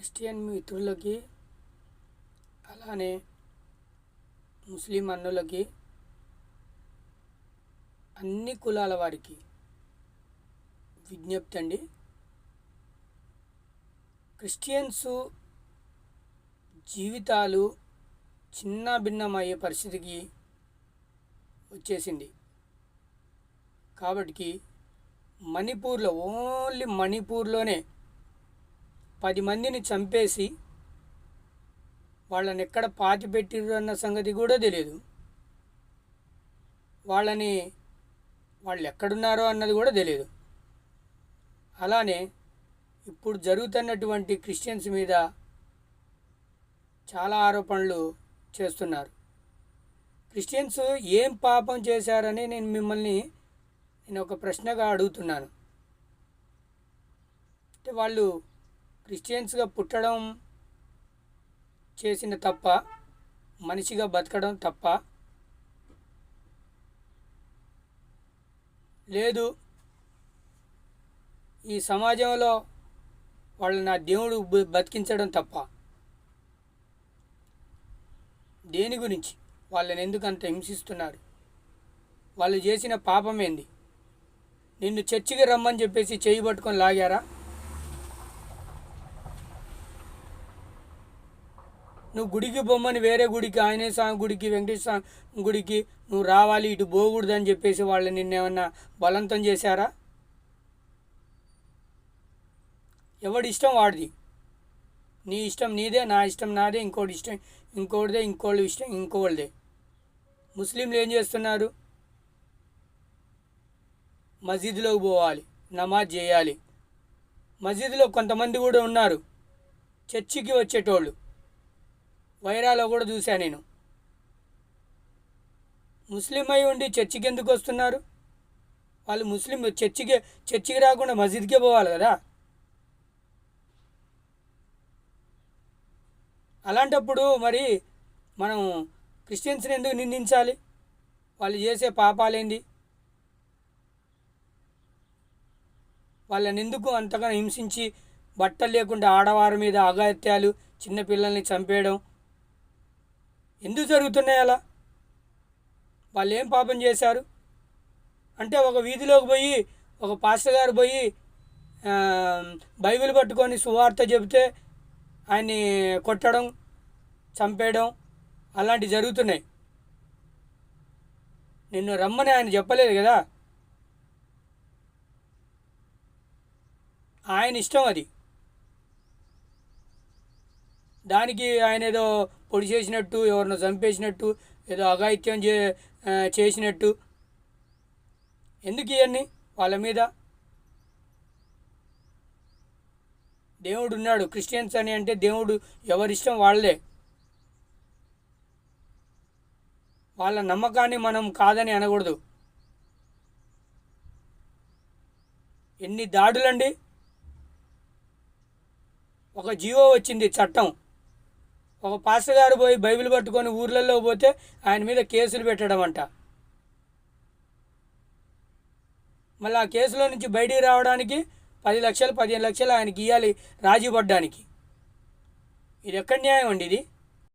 Christian మిత్రులకి అలానే ముస్లిం అన్నులకి అన్ని కులాల వారికి విజ్ఞప్తి అండి. క్రిస్టియన్స్ జీవితాలు చిన్న భిన్నమయ్యే పరిస్థితికి వచ్చేసింది. కాబట్టి మణిపూర్లో ఓన్లీ మణిపూర్లోనే పది మందిని చంపేసి వాళ్ళని ఎక్కడ పాతి పెట్టిర్రు అన్న సంగతి కూడా తెలియదు వాళ్ళని వాళ్ళు ఎక్కడున్నారో అన్నది కూడా తెలియదు అలానే ఇప్పుడు జరుగుతున్నటువంటి క్రిస్టియన్స్ మీద చాలా ఆరోపణలు చేస్తున్నారు. క్రిస్టియన్స్ ఏం పాపం చేశారని నేను మిమ్మల్ని నేను ఒక ప్రశ్నగా అడుగుతున్నాను. అంటే వాళ్ళు క్రిస్టియన్స్గా పుట్టడం చేసిన తప్ప మనిషిగా బతకడం తప్ప లేదు. ఈ సమాజంలో వాళ్ళు నా దేవుడు బతికించడం తప్ప. దేని గురించి? వాళ్ళని ఎందుకు అంత హింసిస్తున్నారు? వాళ్ళు చేసిన పాపం ఏంది? నిన్ను చర్చికి రమ్మని చెప్పేసి చేయి పట్టుకొని లాగారా? నువ్వు గుడికి బొమ్మని వేరే గుడికి ఆంజనేయ స్వామి గుడికి వెంకటేశ్వర స్వామి గుడికి నువ్వు రావాలి ఇటు పోకూడదని అని చెప్పేసి వాళ్ళు నిన్నేమన్నా బలవంతం చేశారా? ఎవడి ఇష్టం వాడిది? నీ ఇష్టం నీదే నా ఇష్టం నాదే ఇంకోటి ఇష్టం ఇంకోటిదే ఇంకోళ్ళ ఇష్టం ఇంకోళ్ళదే. ముస్లింలు ఏం చేస్తున్నారు? మసీదులోకి పోవాలి నమాజ్ చేయాలి. మసీదులో కొంతమంది కూడా ఉన్నారు చర్చికి వచ్చేటోళ్ళు. వైరాలో కూడా చూశాను నేను. ముస్లిం అయి ఉండి చర్చికి ఎందుకు వస్తున్నారు? వాళ్ళు ముస్లిం చర్చికి చర్చికి రాకుండా మసీద్కే పోవాలి కదా? అలాంటప్పుడు మరి మనం క్రిస్టియన్స్ని ఎందుకు నిందించాలి? వాళ్ళు చేసే పాపాలేంది? వాళ్ళని ఎందుకు అంతగా హింసించి బట్టలు లేకుండా ఆడవారి మీద అగాత్యాలు చిన్నపిల్లల్ని చంపేయడం? ఎందుకు జరుగుతున్నాయి అలా? వాళ్ళు ఏం పాపం చేశారు? అంటే ఒక వీధిలోకి పోయి ఒక పాస్టర్ గారు పోయి బైబిల్ పట్టుకొని సువార్త చెబితే ఆయన్ని కొట్టడం చంపేయడం అలాంటివి జరుగుతున్నాయి. నిన్ను రమ్మని ఆయన చెప్పలేదు కదా? ఆయన ఇష్టం అది. దానికి ఆయన ఏదో పొడి చేసినట్టు ఎవరినో చంపేసినట్టు ఏదో అఘాయిత్యం చే చేసినట్టు. ఎందుకు ఇవన్నీ వాళ్ళ మీద? దేవుడు ఉన్నాడు క్రిస్టియన్స్ అని అంటే దేవుడు ఎవరిష్టం వాళ్ళదే వాళ్ళ నమ్మకాన్ని మనం కాదని అనకూడదు. ఎన్ని దాడులండి. ఒక జీవో వచ్చింది చట్టం. ఒక పాస్టర్ గారు పోయి బైబిల్ పట్టుకొని ఊర్లలో పోతే ఆయన మీద కేసులు పెట్టడం అంట మళ్ళీ ఆ కేసులో నుంచి బయటికి రావడానికి పది లక్షలు పదిహేను లక్షలు ఆయనకి ఇవ్వాలి రాజీ పడ్డానికి ఇది ఎక్కడ న్యాయం అండి ఇది?